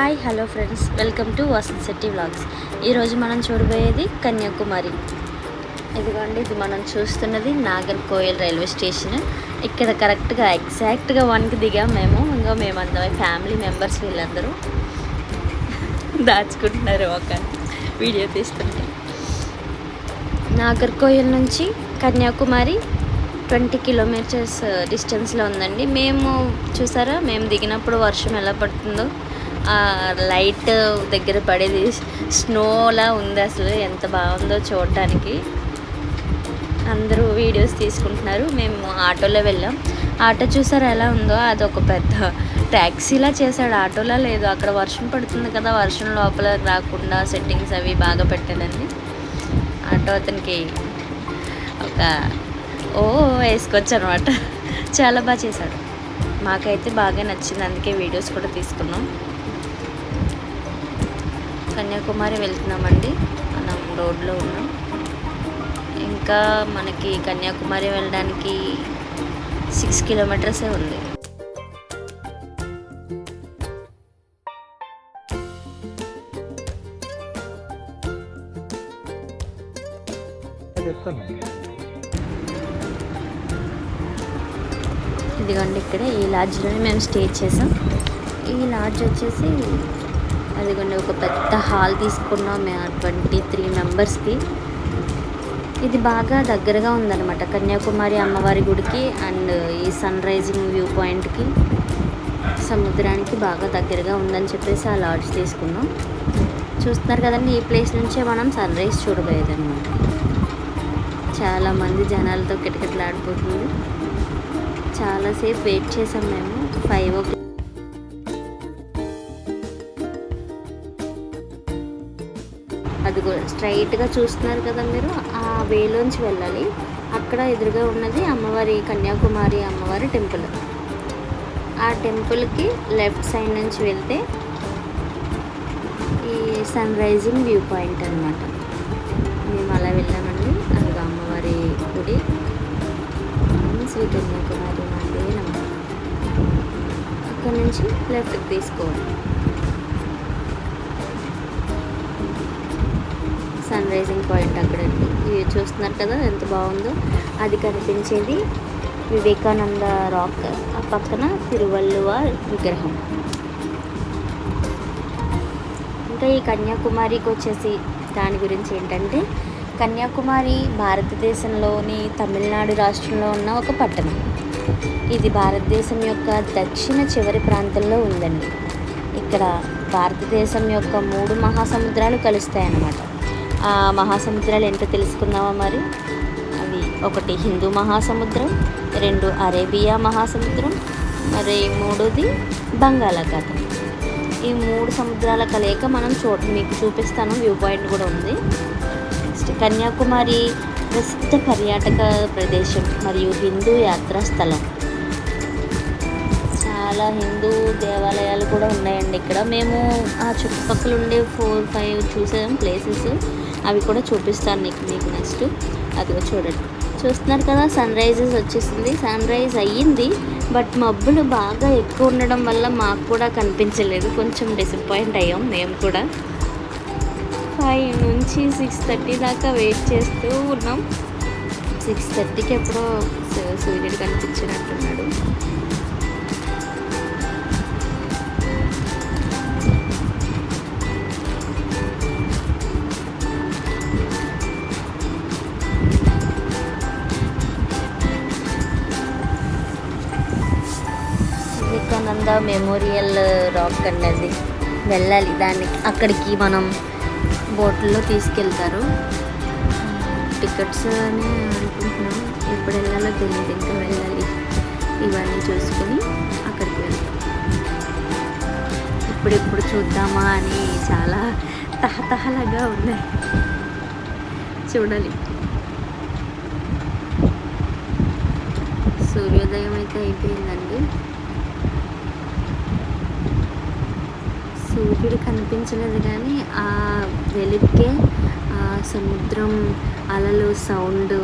Hi hello friends. Welcome to Vasanth Shetty vlogs. ఈరోజు మనం చూడబోయేది కన్యాకుమారి. ఇదిగోండి ఇది మనం చూస్తున్నది నాగర్కోయిల్ రైల్వే స్టేషన్. ఇక్కడ కరెక్ట్గా ఎగ్జాక్ట్గా వన్కి దిగాం మేము. ఇంకా మేమంతా ఫ్యామిలీ మెంబర్స్ వీళ్ళందరూ దాచుకుంటున్నారు ఒక వీడియో తీస్తుంటే. నాగర్కోయిల్ నుంచి కన్యాకుమారి ట్వంటీ కిలోమీటర్స్ డిస్టెన్స్లో ఉందండి. మేము చూసారా? మేము దిగినప్పుడు వర్షం ఎలా పడుతుందో. లైట్ దగ్గర పడేది. స్నోలా ఉంది అసలు. ఎంత బాగుందో చూడటానికి. అందరూ వీడియోస్ తీసుకుంటున్నారు. మేము ఆటోలో వెళ్ళాం. ఆటో చూసారా ఎలా ఉందో? అది ఒక పెద్ద ట్యాక్సీలా చేశాడు. ఆటోలా లేదు. అక్కడ వర్షం పడుతుంది కదా. వర్షం లోపల రాకుండా సెట్టింగ్స్ అవి బాగా పెట్టాడండి ఆటో అతనికి ఒక ఓ వేసుకోవచ్చు అనమాట చాలా బాగా చేశాడు. మాకైతే బాగా నచ్చింది. అందుకే వీడియోస్ కూడా తీసుకున్నాం. కన్యాకుమారి వెళ్తున్నామండి. మనం రోడ్లో ఉన్నాం. ఇంకా మనకి కన్యాకుమారి వెళ్ళడానికి సిక్స్ కిలోమీటర్సే ఉంది. ఇదిగోండి ఇక్కడ ఈ లాడ్జ్లోనే మేము స్టే చేసాం. ఈ లాడ్జ్ వచ్చేసి అదిగోండి ఒక పెద్ద హాల్ తీసుకున్నాం మేము ట్వంటీ త్రీ మెంబర్స్కి. ఇది బాగా దగ్గరగా ఉందన్నమాట. కన్యాకుమారి అమ్మవారి గుడికి అండ్ ఈ సన్ రైజింగ్ వ్యూ పాయింట్కి సముద్రానికి బాగా దగ్గరగా ఉందని చెప్పేసి ఆ లాడ్జ్ తీసుకున్నాం. చూస్తున్నారు కదండి ఈ ప్లేస్ నుంచే మనం సన్ రైజ్ చూడబోయేది అనమాట చాలామంది జనాలతో కిటకిటలాడిపోతుంది చాలాసేపు వెయిట్ చేసాం మేము. ఫైవ్ ఓ అది కూడా స్ట్రైట్గా చూస్తున్నారు కదా మీరు? ఆ వేలోంచి వెళ్ళాలి. అక్కడ ఎదురుగా ఉన్నది అమ్మవారి కన్యాకుమారి అమ్మవారి టెంపుల్. ఆ టెంపుల్కి లెఫ్ట్ సైడ్ నుంచి వెళ్తే ఈ సన్ రైజింగ్ వ్యూ పాయింట్ అనమాట మేము అలా వెళ్ళామండి. అది అమ్మవారి గుడి. శ్రీ కన్యాకుమారి మాదే నమః అక్కడ నుంచి లెఫ్ట్కి తీసుకోవాలి. సన్ రైజింగ్ పాయింట్ అక్కడండి. ఇవి చూస్తున్నారు కదా ఎంత బాగుందో. అది కనిపించేది వివేకానంద రాక్ ఆ పక్కన తిరువల్లువార్ విగ్రహం. ఇంకా ఈ కన్యాకుమారికి వచ్చేసి దాని గురించి ఏంటంటే కన్యాకుమారి భారతదేశంలోని తమిళనాడు రాష్ట్రంలో ఉన్న ఒక పట్టణం. ఇది భారతదేశం యొక్క దక్షిణ చివరి ప్రాంతంలో ఉందండి. ఇక్కడ భారతదేశం యొక్క మూడు మహాసముద్రాలు కలుస్తాయన్నమాట. మహాసముద్రాలు ఏంటో తెలుసుకుందామా మరి? అవి ఒకటి హిందూ మహాసముద్రం రెండు అరేబియా మహాసముద్రం మరి మూడోది బంగాళాఖాతం. ఈ మూడు సముద్రాల కలయిక మనం చూ మీకు చూపిస్తాను వ్యూ పాయింట్ కూడా ఉంది. నెక్స్ట్ కన్యాకుమారి ప్రసిద్ధ పర్యాటక ప్రదేశం మరియు హిందూ యాత్రా స్థలం. చాలా హిందూ దేవాలయాలు కూడా ఉన్నాయండి ఇక్కడ. మేము ఆ చుట్టుపక్కల ఉండే ఫోర్ ఫైవ్ చూసాం ప్లేసెస్. అవి కూడా చూపిస్తాను నీకు మీకు నెక్స్ట్ అదిగో చూడండి. చూస్తున్నారు కదా సన్ రైజెస్ వచ్చేసింది. సన్ రైజ్ అయ్యింది. బట్ మబ్బులు బాగా ఎక్కువ ఉండడం వల్ల మాకు కూడా కనిపించలేదు. కొంచెం డిసప్పాయింట్ అయ్యాం మేము కూడా. ఫైవ్ నుంచి సిక్స్ థర్టీ దాకా వెయిట్ చేస్తూ ఉన్నాం. సిక్స్ థర్టీకి ఎప్పుడో సూర్యుడు కనిపించినట్టున్నాడు. వివేకానంద మెమోరియల్ రాక్ అండి అది వెళ్ళాలి. దానికి అక్కడికి మనం బోట్లో తీసుకెళ్తారు. టికెట్స్ అని అనుకుంటున్నాం. ఎప్పుడు వెళ్ళాలో తెలియదు ఇంకా వెళ్ళాలి. ఇవన్నీ చూసుకొని అక్కడికి వెళ్తాం. ఇప్పుడిప్పుడు చూద్దామా అని చాలా తహతహలాగా ఉన్నాయి. చూడాలి. సూర్యోదయం అయితే అయిపోయిందండి. సూర్యుడు కనిపించలేదు కానీ ఆ వెలుగుకే ఆ సముద్రం అలలు సౌండ్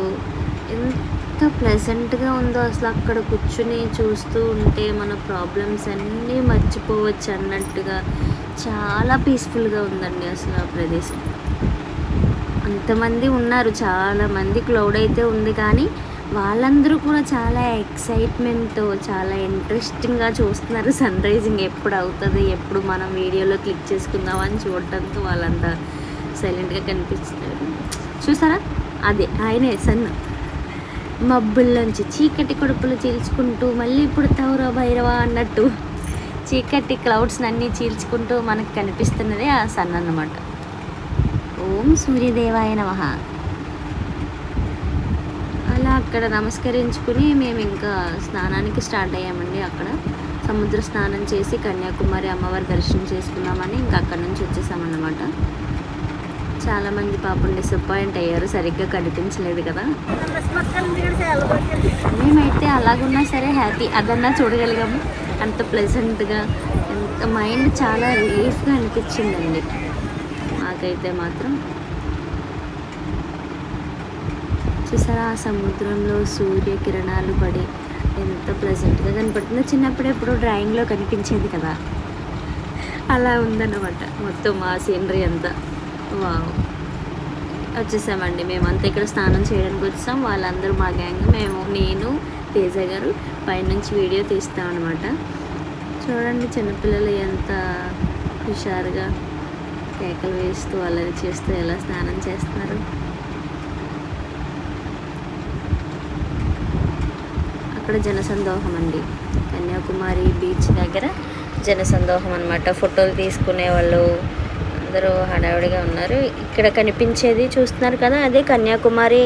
ఎంత ప్లెజెంట్గా ఉందో అసలు అక్కడ కూర్చుని చూస్తూ ఉంటే మన ప్రాబ్లమ్స్ అన్నీ మర్చిపోవచ్చు అన్నట్టుగా చాలా పీస్ఫుల్గా ఉందండి అసలు ఆ ప్రదేశం. అంతమంది ఉన్నారు చాలామంది క్లౌడ్ అయితే ఉంది కానీ వాళ్ళందరూ కూడా చాలా ఎక్సైట్మెంట్తో చాలా ఇంట్రెస్టింగ్గా చూస్తున్నారు. సన్ రైజింగ్ ఎప్పుడు అవుతుంది ఎప్పుడు మనం వీడియోలో క్లిక్ చేసుకుందాం అని చూడటంతో వాళ్ళంతా సైలెంట్గా కనిపిస్తున్నారు. చూసారా? అదే ఆయనే సన్. మబ్బుల్లోంచి చీకటి కొడుపులు చీల్చుకుంటూ మళ్ళీ ఇప్పుడు తౌరా భైరవ అన్నట్టు చీకటి క్లౌడ్స్ అన్నీ చీల్చుకుంటూ మనకు కనిపిస్తున్నదే ఆ సన్ అన్నమాట. ఓం సూర్యదేవాయ నమ. అక్కడ నమస్కరించుకుని మేము ఇంకా స్నానానికి స్టార్ట్ అయ్యామండి అక్కడ. సముద్ర స్నానం చేసి కన్యాకుమారి అమ్మవారి దర్శనం చేసుకున్నామని ఇంకా అక్కడ నుంచి వచ్చేసామన్నమాట. చాలామంది పాపం డిసప్పాయింట్ అయ్యారు సరిగ్గా కనిపించలేదు కదా. మేమైతే అలాగున్నా సరే హ్యాపీ అదన్నా చూడగలిగాము. అంత ప్లెజెంట్గా ఎంత మైండ్ చాలా రిలీఫ్గా అనిపించిందండి. నాకైతే మాత్రం చూసారా? ఆ సముద్రంలో సూర్యకిరణాలు పడి ఎంత ప్లెజెంట్గా కనపడుతుందో. చిన్నప్పుడు ఎప్పుడు డ్రాయింగ్లో కనిపించేది కదా. అలా ఉందన్నమాట. మొత్తం ఆ సీనరీ అంతా. వావ్ వచ్చేసామండి. మేమంతా ఇక్కడ స్నానం చేయడానికి వచ్చాం. వాళ్ళందరూ మా గ్యాంగ్ మేము నేను తేజ గారు పైనుంచి వీడియో తీస్తాం అనమాట చూడండి చిన్నపిల్లలు ఎంత హుషారుగా కేకలు వేస్తూ అల్లరి చేస్తూ ఎలా స్నానం చేస్తున్నారు. అక్కడ జనసందోహం అండి కన్యాకుమారి బీచ్ దగ్గర జనసందోహం అనమాట ఫోటోలు తీసుకునే వాళ్ళు అందరూ హడావిడిగా ఉన్నారు. ఇక్కడ కనిపించేది చూస్తున్నారు కదా అదే కన్యాకుమారి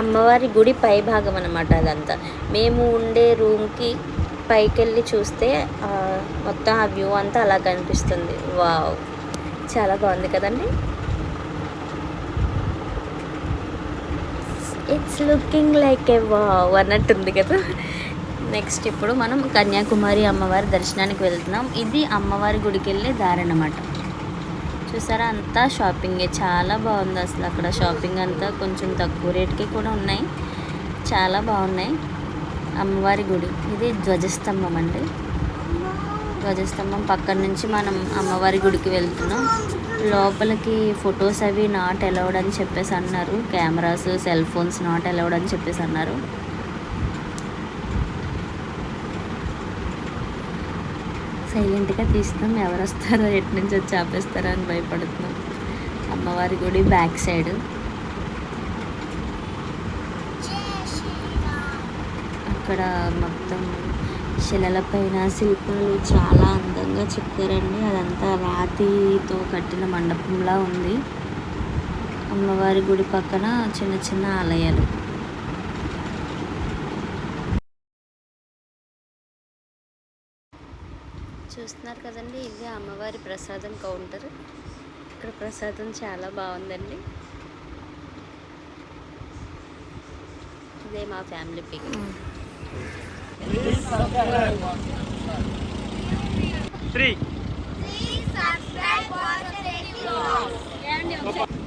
అమ్మవారి గుడి పై భాగం అనమాట అదంతా. మేము ఉండే రూమ్కి పైకి వెళ్ళి చూస్తే మొత్తం ఆ వ్యూ అంతా అలా కనిపిస్తుంది. వావ్! చాలా బాగుంది కదండి? It's looking like a wow అన్నట్టుంది కదా. నెక్స్ట్ ఇప్పుడు మనం కన్యాకుమారి అమ్మవారి దర్శనానికి వెళ్తున్నాం. ఇది అమ్మవారి గుడికి వెళ్ళే దారి అన్నమాట. చూసారా అంతా షాపింగే చాలా బాగుంది అసలు అక్కడ షాపింగ్ అంతా. కొంచెం తక్కువ రేట్కి కూడా ఉన్నాయి. చాలా బాగున్నాయి. అమ్మవారి గుడి. ఇది ధ్వజస్తంభం అండి. ధ్వజస్తంభం పక్కన నుంచి మనం అమ్మవారి గుడికి వెళ్తున్నాం. లోపలికి ఫొటోస్ అవి నాట్ అలౌడ్ అని చెప్పేసి అన్నారు. Cameras cell phones not allowed అని చెప్పేసి అన్నారు. సైలెంట్గా తీస్తున్నాం. ఎవరు వస్తారో ఎటు నుంచి వచ్చి ఆపేస్తారో అని భయపడుతున్నాం. అమ్మవారి గుడి బ్యాక్ సైడ్ అక్కడ మొత్తం శిలల పైన శిల్పాలు చాలా అందంగా చెక్కారండి అదంతా రాతితో కట్టిన మండపంలా ఉంది. అమ్మవారి గుడి పక్కన చిన్న చిన్న ఆలయాలు. చూస్తున్నారు కదండి ఇది అమ్మవారి ప్రసాదం కౌంటర్. ఇక్కడ ప్రసాదం చాలా బాగుందండి. ఇదే మా family pic three Please subscribe for the daily vlogs.